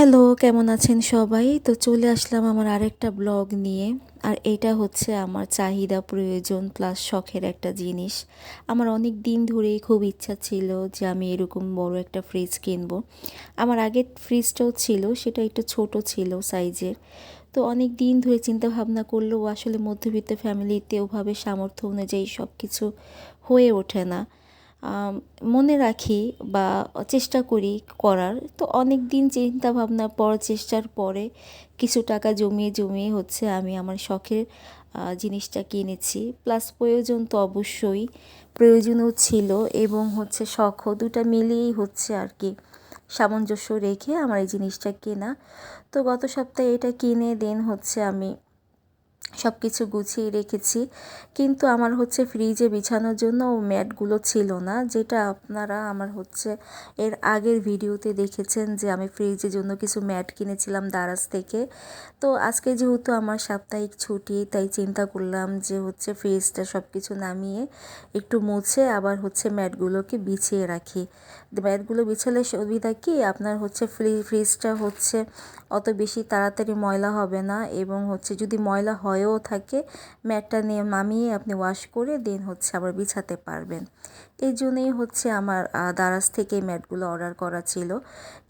Hello, কেমন আছেন সবাই? তো চলে আসলাম আমার আরেকটা ব্লগ নিয়ে। আর এটা হচ্ছে আমার চাহিদা প্রয়োজন প্লাস শখের একটা জিনিস। আমার অনেক দিন ধরেই খুব ইচ্ছা ছিল যে আমি এরকম বড় একটা ফ্রিজ কিনবো। আমার আগের ফ্রিজটাও ছিল, সেটা একটু ছোট ছিল সাইজের তো অনেক দিন ধরে চিন্তা ভাবনা করলেও আসলে মধ্যবিত্ত ফ্যামিলিতে ওভাবে সামর্থ্য অনুযায়ী সব কিছু হয়ে ওঠে না। মনে রাখি বা চেষ্টা করি করার। তো অনেক দিন চিন্তা ভাবনার পর, চেষ্টার পরে কিছু টাকা জমিয়ে জমিয়ে হচ্ছে আমি আমার শখের জিনিসটা কিনেছি প্লাস প্রয়োজন তো অবশ্যই, প্রয়োজনও ছিল এবং হচ্ছে শখও দুটা মিলিয়েই হচ্ছে আর কি সামঞ্জস্য রেখে আমার এই জিনিসটা কেনা। তো গত সপ্তাহে এটা কিনে দেন হচ্ছে আমি সব কিছু গুছিয়ে রেখেছি। কিন্তু আমার হচ্ছে ফ্রিজে বিছানোর জন্য ম্যাটগুলো ছিল না, যেটা আপনারা আমার হচ্ছে এর আগের ভিডিওতে দেখেছেন যে আমি ফ্রিজের জন্য কিছু ম্যাট কিনেছিলাম দারাজ থেকে। তো আজকে যেহেতু আমার সাপ্তাহিক ছুটি, তাই চিন্তা করলাম যে হচ্ছে ফ্রিজটা সব কিছু নামিয়ে একটু মুছে আবার হচ্ছে ম্যাটগুলোকে বিছিয়ে রাখি। ম্যাটগুলো বিছালে সুবিধা কি? আপনার হচ্ছে ফ্রি ফ্রিজটা হচ্ছে অত বেশি তাড়াতাড়ি ময়লা হবে না এবং হচ্ছে যদি ময়লা হয়েও থাকে। ম্যাটটা নিয়ে নামিয়ে আপনি ওয়াশ করে দেন হচ্ছে আবার বিছাতে পারবেন। এই জন্যই হচ্ছে আমার দারাজ থেকে ম্যাটগুলো অর্ডার করা ছিল।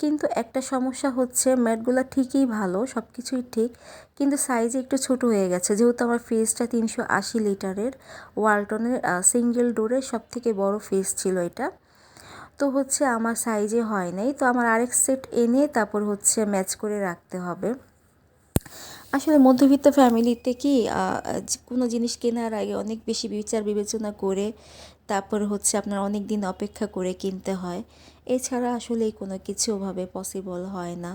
কিন্তু একটা সমস্যা হচ্ছে ম্যাটগুলো ঠিকই ভালো সব কিছুই ঠিক, কিন্তু সাইজে একটু ছোট হয়ে গেছে। যেহেতু আমার ফ্রিজটা তিনশো আশি লিটারের ওয়ালটনের সিঙ্গেল ডোরের সব থেকে বড় ফ্রিজ ছিল এটা। তো হচ্ছে আমার সাইজে হয় নাই। তো আমার আরেক সেট এনে তারপর হচ্ছে ম্যাচ করে রাখতে হবে। আসলে মধ্যবিত্ত ফ্যামিলিতে কি কোনো জিনিস কেনার আগে অনেক বেশি বিচার বিবেচনা করে তারপর হচ্ছে আপনার অনেক দিন অপেক্ষা করে কিনতে হয়। এছাড়া আসলে কোনো কিছু ওভাবে পসিবল হয় না।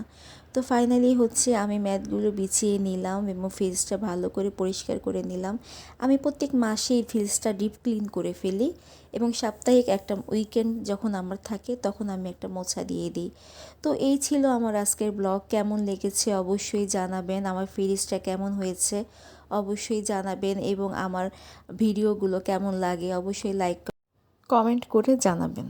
তো ফাইনালি হচ্ছে আমি ম্যাটগুলো বিছিয়ে নিলাম এবং ফ্রিজটা ভালো করে পরিষ্কার করে নিলাম। আমি প্রত্যেক মাসেই ফ্রিজটা ডিপ ক্লিন করে ফেলি এবং সাপ্তাহিক একটা উইকেন্ড যখন আমার থাকে তখন আমি একটা মোছা দিয়ে দিই। তো এই ছিল আমার আজকের ব্লগ কেমন লেগেছে অবশ্যই জানাবেন। আমার ফ্রিজটা কেমন হয়েছে? অবশ্যই জানাবেন এবং আমার ভিডিওগুলো কেমন লাগে অবশ্যই লাইক কমেন্ট করে জানাবেন।